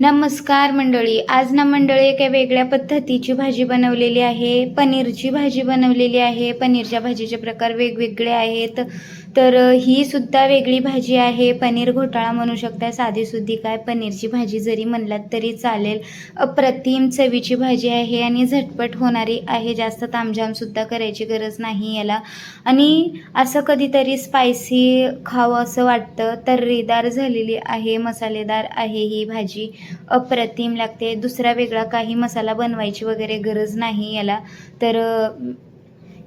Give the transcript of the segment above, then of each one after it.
नमस्कार मंडळी. आज ना मंडळी एका वेगळ्या पद्धतीची भाजी बनवलेली आहे. पनीरची भाजी बनवलेली आहे. पनीरच्या भाजीचे प्रकार वेगवेगळे आहेत. तर ही सुद्धा वेगळी भाजी आहे. पनीर घोटाळा म्हणू शकता साधी सुद्धी काय? पनीरची भाजी जरी म्हणलात तरी चालेल. अप्रतिम चवीची भाजी आहे आणि झटपट होणारी आहे. जास्त तामझामसुद्धा करायची गरज नाही याला. आणि असं कधीतरी स्पायसी खावं असं वाटतं तर्रीदार झालेली आहे मसालेदार आहे ही भाजी. अप्रतिम लागते. दुसरा वेगळा काही मसाला बनवायची वगैरे गरज नाही याला. तर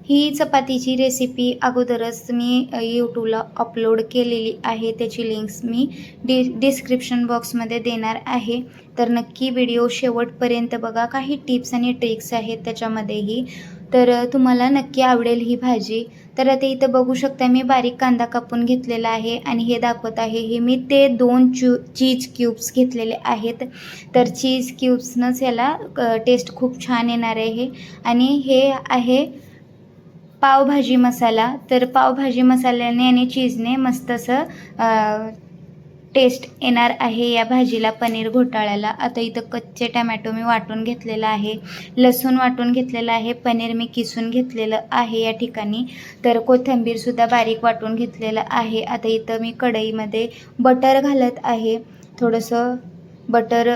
ही चपातीची रेसिपी अगोदरच मी यूट्यूबला अपलोड केलेली आहे. त्याची लिंक्स मी डि डिस्क्रिप्शन बॉक्समध्ये देणार आहे. तर नक्की व्हिडिओ शेवटपर्यंत बघा. काही टिप्स आणि ट्रिक्स आहेत त्याच्यामध्येही. तर तुम्हाला नक्की आवडेल ही भाजी. तर आता इथं बघू शकता मी बारीक कांदा कापून घेतलेला आहे आणि हे दाखवत आहे. हे मी ते दोन चू चीज क्यूब्स घेतलेले आहेत. तर चीज क्यूब्सनंच याला टेस्ट खूप छान येणार आहे. आणि हे आहे पावभाजी मसाला तर पावभाजी मसाल्याने आणि चीजने मस्त असं टेस्ट येणार आहे या भाजीला पनीर घोटाळ्याला. आता इथं कच्चे टमॅटो मी वाटून घेतलेला आहे. लसूण वाटून घेतलेलं आहे. पनीर मी किसून घेतलेलं आहे या ठिकाणी. तर कोथिंबीरसुद्धा बारीक वाटून घेतलेलं आहे. आता इथं मी कढईमध्ये बटर घालत आहे. थोडंसं बटर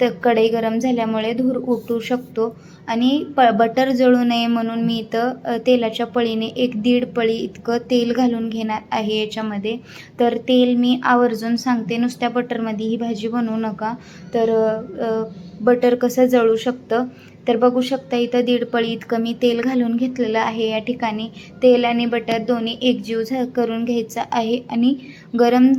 ते त कढई गरम झाल्यामुळे धूर उठू शकतो. आणि प बटर जळू नये म्हणून मी इथं तेलाच्या पळीने एक दीड पळी इतकं तेल घालून घेणार आहे याच्यामध्ये. तर तेल मी आवर्जून सांगते नुसत्या बटरमध्ये ही भाजी बनवू नका. तर बटर कसं जळू शकतं तर बघू शकता इथं दीड पळी इतकं मी तेल घालून घेतलेलं आहे. या ठिकाणी तेल आणि बटर दोन्ही एकजीव झा करून घ्यायचं आहे आणि गरम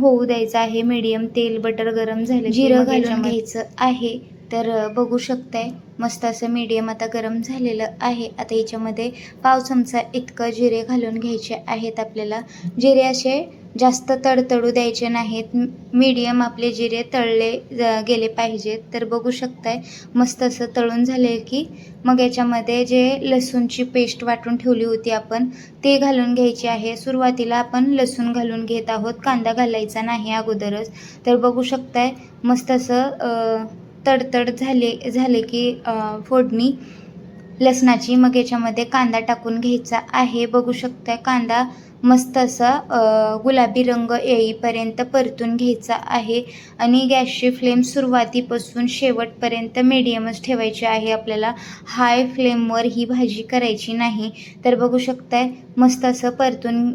होऊ द्यायचं आहे. मीडियम तेल बटर गरम झालं जिरं घालून घ्यायचं आहे. तर बघू शकताय मस्त असं मीडियम आता गरम झालेलं आहे. आता याच्यामध्ये पाव चमचा इतकं जिरे घालून घ्यायचे आहेत आपल्याला. जिरे असे जास्त तडतडू द्यायचे नाहीत. मीडियम आपले जिरे तळले गेले पाहिजेत. तर बघू शकताय मस्त असं तळून झाले की मग याच्यामध्ये जे लसूणची पेस्ट वाटून ठेवली होती आपण ते घालून घ्यायची आहे. सुरुवातीला आपण लसूण घालून घेत आहोत. कांदा घालायचा नाही अगोदरच. तर बघू शकताय मस्त असं तडतड झाले झाले की फोडणी. लसणाची मग याच्यामध्ये कांदा टाकून घ्यायचा आहे. बघू शकताय कांदा मस्त असा गुलाबी रंग येईपर्यंत परतून घ्यायचा आहे. आणि गॅसची फ्लेम सुरुवातीपासून शेवटपर्यंत मिडियमच ठेवायची आहे. आपल्याला हाय फ्लेमवर ही भाजी करायची नाही. तर बघू शकताय मस्त असं परतून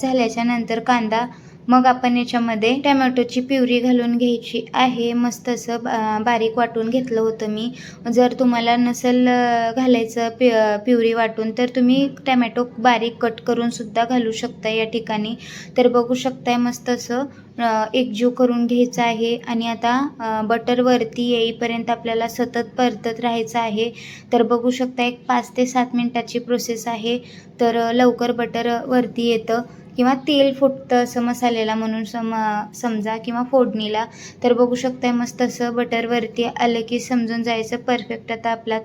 झाल्याच्यानंतर कांदा मग आपण याच्यामध्ये टॅमॅटोची प्युरी घालून घ्यायची आहे. मस्त असं बा- बारीक वाटून घेतलं होतं मी. जर तुम्हाला नसेल घालायचं पि प्युरी वाटून तर तुम्ही टॅमॅटो बारीक कट करून सुद्धा घालू शकता या ठिकाणी. तर बघू शकताय मस्त असं एकजीव करून घ्यायचं आहे. आणि आता बटरवरती बटर वरती येईपर्यंत आपल्याला सतत परतत राहायचं आहे. तर बघू शकता एक पाच ते सात मिनटाची प्रोसेस आहे. तर लवकर बटर वरती येतं. किंवा तेल फुटतं असं मसाल्याला म्हणून सम समजा किंवा फोडणीला. तर बघू शकताय मस्त असं बटरवरती आलं की समजून जायचं परफेक्ट आता आपला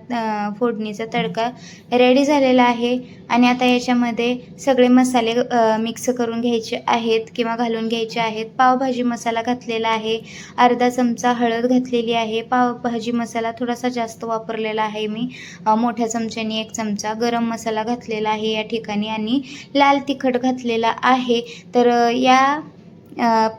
फोडणीचा तडका रेडी झालेला आहे. आणि आता याच्यामध्ये सगळे मसाले मिक्स करून घ्यायचे आहेत किंवा घालून घ्यायचे आहेत. पावभाजी मसाला घातलेला आहे. अर्धा चमचा हळद घातलेली आहे. पावभाजी मसाला थोडासा जास्त वापरलेला आहे मी. मोठ्या चमच्याने एक चमचा गरम मसाला घातलेला आहे या ठिकाणी. आणि लाल तिखट घातलेला आहे. तर या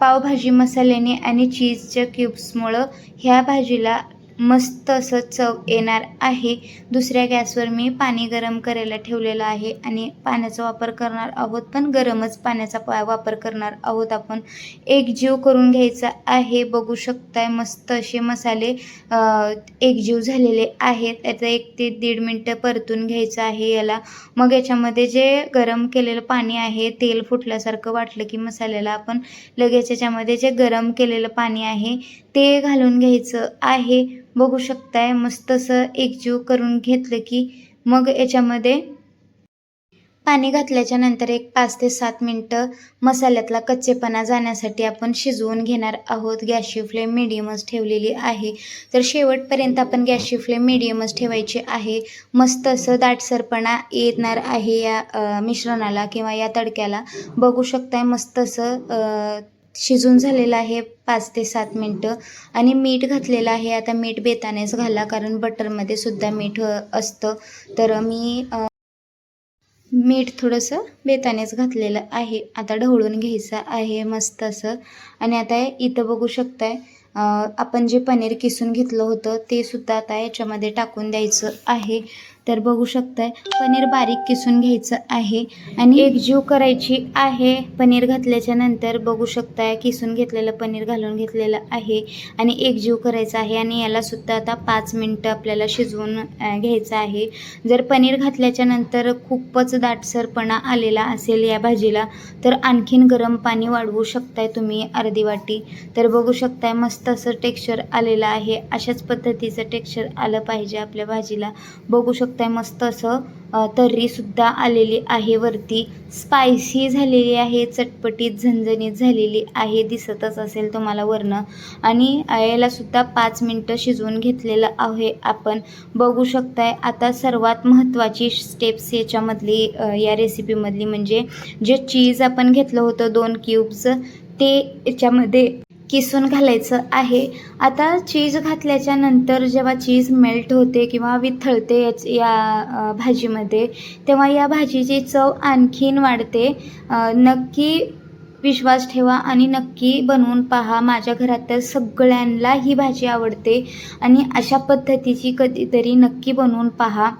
पावभाजी मसाल्याने आणि चीजच्या क्यूब्समुळं ह्या भाजीला मस्त असं चव येणार आहे. दुसऱ्या गॅसवर मी पाणी गरम करायला ठेवलेलं आहे आणि पाण्याचा वापर करणार आहोत. पण गरमच पाण्याचा पा वापर करणार आहोत आपण. एकजीव करून घ्यायचा आहे. बघू शकताय मस्त असे मसाले एकजीव झालेले आहेत. त्याचं एक ते दीड मिनटं परतून घ्यायचं आहे याला. मग याच्यामध्ये जे गरम केलेलं पाणी आहे तेल फुटल्यासारखं वाटलं की मसाल्याला आपण लगेच याच्यामध्ये जे गरम केलेलं पाणी आहे ते घालून घ्यायचं आहे. बघू शकताय मस्त असं एकजीव करून घेतलं की मग याच्यामध्ये पाणी घातल्याच्या नंतर एक पाच ते सात मिनटं मसाल्यातला कच्चेपणा जाण्यासाठी आपण शिजवून घेणार आहोत. गॅसची फ्लेम मिडियमच ठेवलेली आहे. तर शेवटपर्यंत आपण गॅसची फ्लेम मिडियमच ठेवायची आहे. मस्त असं दाटसरपणा येणार आहे या मिश्रणाला किंवा या तडक्याला. बघू शकताय मस्त असं शिजून झालेलं आहे पाच ते सात मिनटं. आणि मीठ घातलेलं आहे. आता मीठ बेतानेच घाला कारण बटरमध्ये सुद्धा मीठ असतं. तर मी मीठ थोडंसं बेतानेच घातलेलं आहे. आता ढवळून घ्यायचं आहे मस्त असं. आणि आता इथं बघू शकताय आपण जे पनीर किसून घेतलं होतं ते सुद्धा आता याच्यामध्ये टाकून द्यायचं आहे. तर बघू शकताय पनीर बारीक किसून घ्यायचं आहे. आणि एकजीव करायची आहे पनीर घातल्याच्या नंतर बघू शकताय किसून घेतलेलं पनीर घालून घेतलेलं आहे. आणि एकजीव करायचं आहे आणि याला सुद्धा आता पाच मिनटं आपल्याला शिजवून घ्यायचं आहे. जर पनीर घातल्याच्या नंतर खूपच दाटसरपणा आलेला असेल या भाजीला तर आणखीन गरम पाणी वाढवू शकताय तुम्ही अर्धी वाटी. तर बघू शकताय मस्त असं टेक्स्चर आलेलं आहे. अशाच पद्धतीचं टेक्स्चर आलं पाहिजे आपल्या भाजीला. बघू शकताय मस्त असं तर्रीसुद्धा आलेली आहे वरती. स्पायसी झालेली आहे चटपटीत झणझणीत झालेली आहे दिसतच असेल तुम्हाला वरनं. आणि यालासुद्धा पाच मिनटं शिजवून घेतलेलं आहे आपण. बघू शकताय आता सर्वात महत्त्वाची स्टेप्स याच्यामधली या रेसिपीमधली म्हणजे जे चीज आपण घेतलं होतं दोन क्यूब्स ते याच्यामध्ये किसून घालायचं आहे. आता चीज घातल्याच्या नंतर जेव्हा चीज मेल्ट होते किंवा विथळते याच या भाजीमध्ये तेव्हा या भाजीची चव आणखीन वाढते. नक्की विश्वास ठेवा आणि नक्की बनवून पहा. माझ्या घरात तर सगळ्यांना ही भाजी आवडते आणि अशा पद्धतीची कधीतरी नक्की बनवून पहा.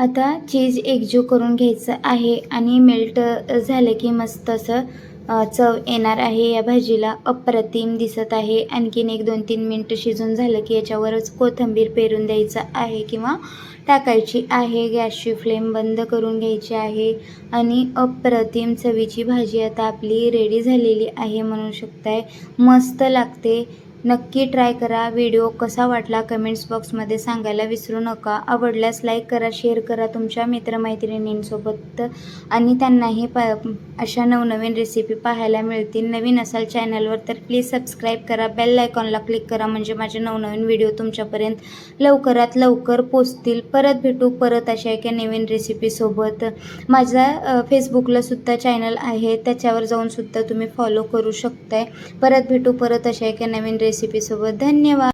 आता चीज एकजीव करून घ्यायचं आहे आणि मेल्ट झालं की मस्त असं चव येणार आहे. या भाजीला अप्रतिम दिसत आहे. आणखीन एक दोन तीन मिनटं शिजून झालं की याच्यावरच कोथिंबीर पेरून द्यायचं आहे किंवा टाकायची आहे. गॅसची फ्लेम बंद करून घ्यायची आहे. आणि अप्रतिम चवीची भाजी आता आपली रेडी झालेली आहे म्हणू शकताय. मस्त लागते. नक्की ट्राय करा. व्हिडिओ कसा वाटला कमेंट्स बॉक्समध्ये सांगायला विसरू नका. आवडल्यास लाईक करा शेअर करा तुमच्या मित्रमैत्रिणींसोबत. आणि त्यांनाही प अशा नवनवीन रेसिपी पाहायला मिळतील. नवीन असाल चॅनलवर तर प्लीज सबस्क्राईब करा. बेल आयकॉनला क्लिक करा. म्हणजे माझे नवनवीन व्हिडिओ तुमच्यापर्यंत लवकरात लवकर पोचतील परत भेटू. परत अशा एका नवीन रेसिपीसोबत माझा फेसबुकलासुद्धा फेसबुकला सुद्धा चॅनल आहे. त्याच्यावर जाऊन सुद्धा तुम्ही फॉलो करू शकताय. परत भेटू. परत अशा एका नवीन रेसिपीसोबत धन्यवाद